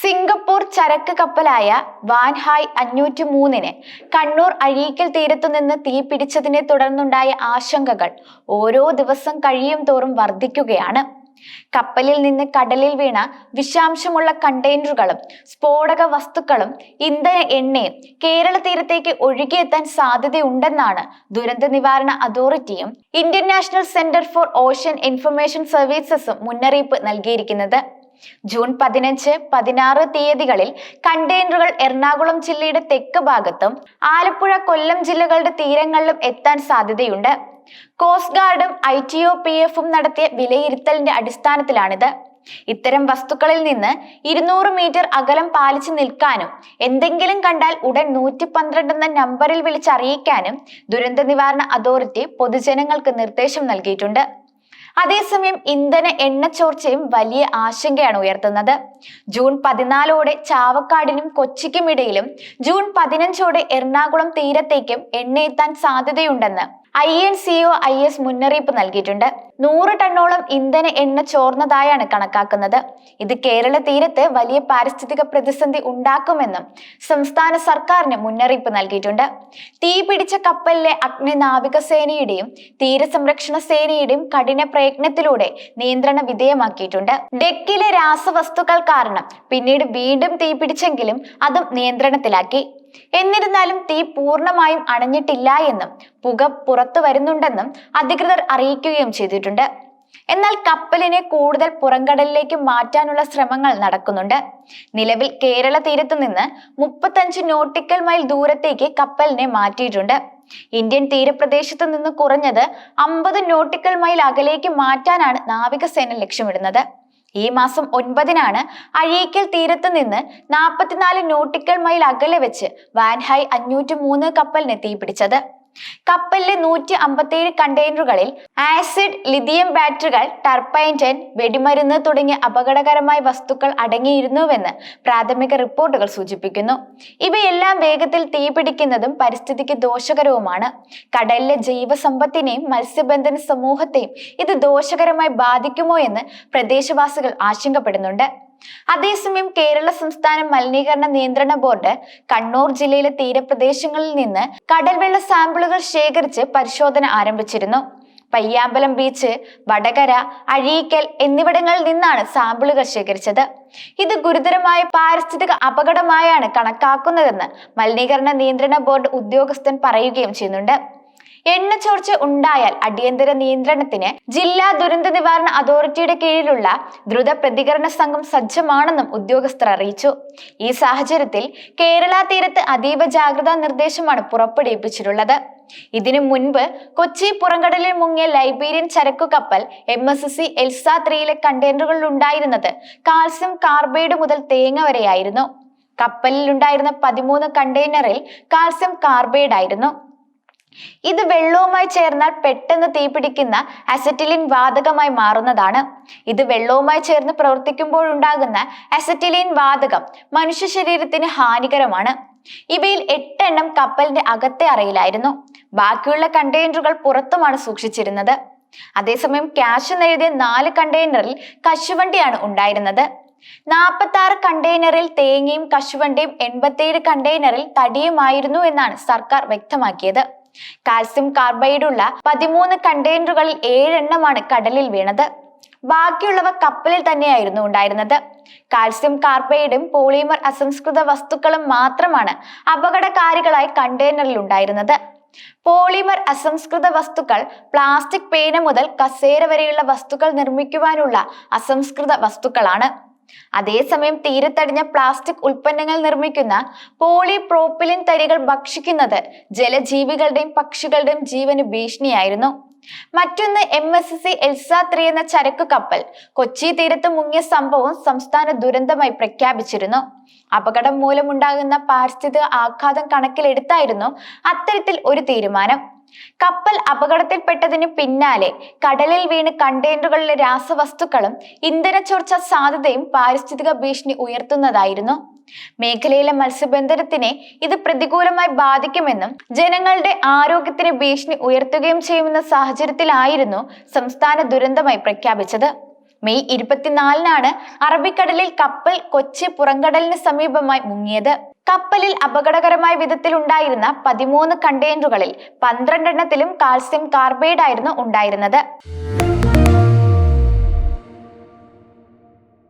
Singapore ചരക്ക് കപ്പലായ Wan Hai അഞ്ഞൂറ്റി മൂന്നിന് കണ്ണൂർ അഴീക്കൽ തീരത്തു നിന്ന് തീ പിടിച്ചതിനെ തുടർന്നുണ്ടായ ആശങ്കകൾ ഓരോ ദിവസം കഴിയും തോറും വർദ്ധിക്കുകയാണ്. കപ്പലിൽ നിന്ന് കടലിൽ വീണ വിഷാംശമുള്ള കണ്ടെയ്നറുകളും സ്ഫോടക വസ്തുക്കളും ഇന്ധന എണ്ണയും കേരള തീരത്തേക്ക് ഒഴുകിയെത്താൻ സാധ്യതയുണ്ടെന്നാണ് ദുരന്ത നിവാരണ അതോറിറ്റിയും Indian national centre for ocean information സർവീസസും മുന്നറിയിപ്പ് നൽകിയിരിക്കുന്നത്. ജൂൺ പതിനഞ്ച് പതിനാറ് തീയതികളിൽ കണ്ടെയ്നറുകൾ എറണാകുളം ജില്ലയുടെ തെക്ക് ഭാഗത്തും ആലപ്പുഴ കൊല്ലം ജില്ലകളുടെ തീരങ്ങളിലും എത്താൻ സാധ്യതയുണ്ട്. കോസ്റ്റ് ഗാർഡും ഐ ടി ഒ പി എഫും നടത്തിയ വിലയിരുത്തലിന്റെ അടിസ്ഥാനത്തിലാണിത്. ഇത്തരം വസ്തുക്കളിൽ നിന്ന് ഇരുന്നൂറ് മീറ്റർ അകലം പാലിച്ചു നിൽക്കാനും എന്തെങ്കിലും കണ്ടാൽ ഉടൻ നൂറ്റി പന്ത്രണ്ട് എന്ന നമ്പറിൽ വിളിച്ചറിയിക്കാനും ദുരന്ത നിവാരണ അതോറിറ്റി പൊതുജനങ്ങൾക്ക് നിർദ്ദേശം നൽകിയിട്ടുണ്ട്. അതേസമയം ഇന്ധന എണ്ണച്ചോർച്ചയും വലിയ ആശങ്കയാണ് ഉയർത്തുന്നത്. ജൂൺ പതിനാലോടെ ചാവക്കാടിനും കൊച്ചിക്കും ഇടയിലും ജൂൺ പതിനഞ്ചോടെ എറണാകുളം തീരത്തേക്കും എണ്ണ എത്താൻ സാധ്യതയുണ്ടെന്ന് I N C O I S മുന്നറിയിപ്പ് നൽകിയിട്ടുണ്ട്. നൂറ് ടണ്ണോളം ഇന്ധന എണ്ണ ചോർന്നതായാണ് കണക്കാക്കുന്നത്. ഇത് കേരള തീരത്ത് വലിയ പാരിസ്ഥിതിക പ്രതിസന്ധി ഉണ്ടാക്കുമെന്നും സംസ്ഥാന സർക്കാരിന് മുന്നറിയിപ്പ് നൽകിയിട്ടുണ്ട്. തീ പിടിച്ച കപ്പലിലെ അഗ്നി നാവികസേനയുടെയും തീരസംരക്ഷണ സേനയുടെയും കഠിന പ്രയത്നത്തിലൂടെ നിയന്ത്രണ വിധേയമാക്കിയിട്ടുണ്ട്. ഡെക്കിലെ രാസവസ്തുക്കൾ കാരണം പിന്നീട് വീണ്ടും തീ പിടിച്ചെങ്കിലും അതും നിയന്ത്രണത്തിലാക്കി. എന്നിരുന്നാലും തീ പൂർണമായും അണഞ്ഞിട്ടില്ല എന്നും പുക പുറത്തു വരുന്നുണ്ടെന്നും അധികൃതർ അറിയിക്കുകയും ചെയ്തിട്ടുണ്ട്. എന്നാൽ കപ്പലിനെ കൂടുതൽ പുറംകടലിലേക്ക് മാറ്റാനുള്ള ശ്രമങ്ങൾ നടക്കുന്നുണ്ട്. നിലവിൽ കേരള തീരത്തു നിന്ന് മുപ്പത്തഞ്ച് നോട്ടിക്കൽ മൈൽ ദൂരത്തേക്ക് കപ്പലിനെ മാറ്റിയിട്ടുണ്ട്. ഇന്ത്യൻ തീരപ്രദേശത്ത് നിന്ന് കുറഞ്ഞത് അമ്പത് നോട്ടിക്കൽ മൈൽ അകലേക്ക് മാറ്റാനാണ് നാവികസേന ലക്ഷ്യമിടുന്നത്. ഈ മാസം ഒൻപതിനാണ് അഴീക്കൽ തീരത്ത് നിന്ന് നാൽപ്പത്തിനാല് നോട്ടിക്കൽ മൈൽ അകലെ വെച്ച് വാൻഹായ് അഞ്ഞൂറ്റി മൂന്ന് കപ്പലിന് തീപിടിച്ചത്. കപ്പലിലെ നൂറ്റി അമ്പത്തിയേഴ് കണ്ടെയ്നറുകളിൽ ആസിഡ് ലിഥിയം ബാറ്ററികൾ ടർപ്പൈന്റൻ വെടിമരുന്ന് തുടങ്ങിയ അപകടകരമായ വസ്തുക്കൾ അടങ്ങിയിരുന്നുവെന്ന് പ്രാഥമിക റിപ്പോർട്ടുകൾ സൂചിപ്പിക്കുന്നു. ഇവയെല്ലാം വേഗത്തിൽ തീപിടിക്കുന്നതും പരിസ്ഥിതിക്ക് ദോഷകരവുമാണ്. കടലിലെ ജൈവസമ്പത്തിനെയും മത്സ്യബന്ധന സമൂഹത്തെയും ഇത് ദോഷകരമായി ബാധിക്കുമോ എന്ന് പ്രദേശവാസികൾ ആശങ്കപ്പെടുന്നുണ്ട്. അതേസമയം കേരള സംസ്ഥാന മലിനീകരണ നിയന്ത്രണ ബോർഡ് കണ്ണൂർ ജില്ലയിലെ തീരപ്രദേശങ്ങളിൽ നിന്ന് കടൽവെള്ള സാമ്പിളുകൾ ശേഖരിച്ച് പരിശോധന ആരംഭിച്ചിരുന്നു. പയ്യാമ്പലം ബീച്ച് വടകര അഴീക്കൽ എന്നിവിടങ്ങളിൽ നിന്നാണ് സാമ്പിളുകൾ ശേഖരിച്ചത്. ഇത് ഗുരുതരമായ പാരിസ്ഥിതിക അപകടമായാണ് കണക്കാക്കുന്നതെന്ന് മലിനീകരണ നിയന്ത്രണ ബോർഡ് ഉദ്യോഗസ്ഥൻ പറയുകയും ചെയ്യുന്നുണ്ട്. എണ്ണ ചോർച്ച ഉണ്ടായാൽ അടിയന്തര നിയന്ത്രണത്തിന് ജില്ലാ ദുരന്ത നിവാരണ അതോറിറ്റിയുടെ കീഴിലുള്ള ദ്രുത പ്രതികരണ സംഘം സജ്ജമാണെന്നും ഉദ്യോഗസ്ഥർ അറിയിച്ചു. ഈ സാഹചര്യത്തിൽ കേരള തീരത്ത് അതീവ ജാഗ്രതാ നിർദ്ദേശമാണ് പുറപ്പെടുവിപ്പിച്ചിട്ടുള്ളത്. ഇതിനു മുൻപ് കൊച്ചി പുറംകടലിൽ മുങ്ങിയ ലൈബീരിയൻ ചരക്കു കപ്പൽ എം എസ് സി എൽസ ത്രീയിലെ കണ്ടെയ്നറുകളിൽ ഉണ്ടായിരുന്നത് കാൽസ്യം കാർബൈഡ് മുതൽ തേങ്ങ വരെയായിരുന്നു. കപ്പലിൽ ഉണ്ടായിരുന്ന പതിമൂന്ന് കണ്ടെയ്നറിൽ കാൽസ്യം കാർബൈഡ് ആയിരുന്നു ഇത് വെള്ളവുമായി ചേർന്നാൽ പെട്ടെന്ന് തീപിടിക്കുന്ന അസറ്റിലിൻ വാതകമായി മാറുന്നതാണ്. ഇത് വെള്ളവുമായി ചേർന്ന് പ്രവർത്തിക്കുമ്പോഴുണ്ടാകുന്ന അസറ്റിലിൻ വാതകം മനുഷ്യ ശരീരത്തിന് ഹാനികരമാണ്. ഇവയിൽ എട്ടെണ്ണം കപ്പലിന്റെ അകത്തെ അറയിലായിരുന്നു. ബാക്കിയുള്ള കണ്ടെയ്നറുകൾ പുറത്തുമാണ് സൂക്ഷിച്ചിരുന്നത്. അതേസമയം ക്യാഷ് എന്നെഴുതിയ നാല് കണ്ടെയ്നറിൽ കശുവണ്ടിയാണ് ഉണ്ടായിരുന്നത്. നാൽപ്പത്തി ആറ് കണ്ടെയ്നറിൽ തേങ്ങയും കശുവണ്ടിയും എൺപത്തിയേഴ് കണ്ടെയ്നറിൽ തടിയുമായിരുന്നു എന്നാണ് സർക്കാർ വ്യക്തമാക്കിയത്. കാൽസ്യം കാർബൈഡുള്ള പതിമൂന്ന് കണ്ടെയ്നറുകളിൽ ഏഴെണ്ണമാണ് കടലിൽ വീണത്. ബാക്കിയുള്ളവ കപ്പലിൽ തന്നെയായിരുന്നു ഉണ്ടായിരുന്നത്. കാൽസ്യം കാർബൈഡും പോളിമർ അസംസ്കൃത വസ്തുക്കളും മാത്രമാണ് അപകടകാരികളായി കണ്ടെയ്നറിൽ ഉണ്ടായിരുന്നത്. പോളിമർ അസംസ്കൃത വസ്തുക്കൾ പ്ലാസ്റ്റിക് പേന മുതൽ കസേര വരെയുള്ള വസ്തുക്കൾ നിർമ്മിക്കുവാനുള്ള അസംസ്കൃത വസ്തുക്കളാണ്. അതേസമയം തീരത്തടിഞ്ഞ പ്ലാസ്റ്റിക് ഉൽപ്പന്നങ്ങൾ നിർമ്മിക്കുന്ന പോളിപ്രോപ്പിലിൻ തരികൾ ഭക്ഷിക്കുന്നത് ജലജീവികളുടെയും പക്ഷികളുടെയും ജീവന് ഭീഷണിയായിരുന്നു. മറ്റൊന്ന് M S C Elsa three എന്ന ചരക്ക് കപ്പൽ. കൊച്ചി തീരത്ത് മുങ്ങിയ സംഭവം സംസ്ഥാന ദുരന്തമായി പ്രഖ്യാപിച്ചിരുന്നു. അപകടം മൂലമുണ്ടാകുന്ന പാരിസ്ഥിതിക ആഘാതം കണക്കിലെടുത്തായിരുന്നു അത്തരത്തിൽ ഒരു തീരുമാനം. കപ്പൽ അപകടത്തിൽപ്പെട്ടതിന് പിന്നാലെ കടലിൽ വീണ് കണ്ടെയ്നറുകളിലെ രാസവസ്തുക്കളും ഇന്ധന ചോർച്ച സാധ്യതയും പാരിസ്ഥിതിക ഭീഷണി ഉയർത്തുന്നതായിരുന്നു. മേഖലയിലെ മത്സ്യബന്ധനത്തിനെ ഇത് പ്രതികൂലമായി ബാധിക്കുമെന്നും ജനങ്ങളുടെ ആരോഗ്യത്തിന് ഭീഷണി ഉയർത്തുകയും ചെയ്യുമെന്ന സാഹചര്യത്തിലായിരുന്നു സംസ്ഥാന ദുരന്തമായി പ്രഖ്യാപിച്ചത്. മെയ് ഇരുപത്തിനാലിനാണ് അറബിക്കടലിൽ കപ്പൽ കൊച്ചി പുറംകടലിന് സമീപമായി മുങ്ങിയത്. കപ്പലിൽ അപകടകരമായ വിധത്തിൽ ഉണ്ടായിരുന്ന പതിമൂന്ന് കണ്ടെയ്നറുകളിൽ പന്ത്രണ്ടെണ്ണത്തിലും കാൽസ്യം കാർബൈഡ് ആയിരുന്നു ഉണ്ടായിരുന്നത്.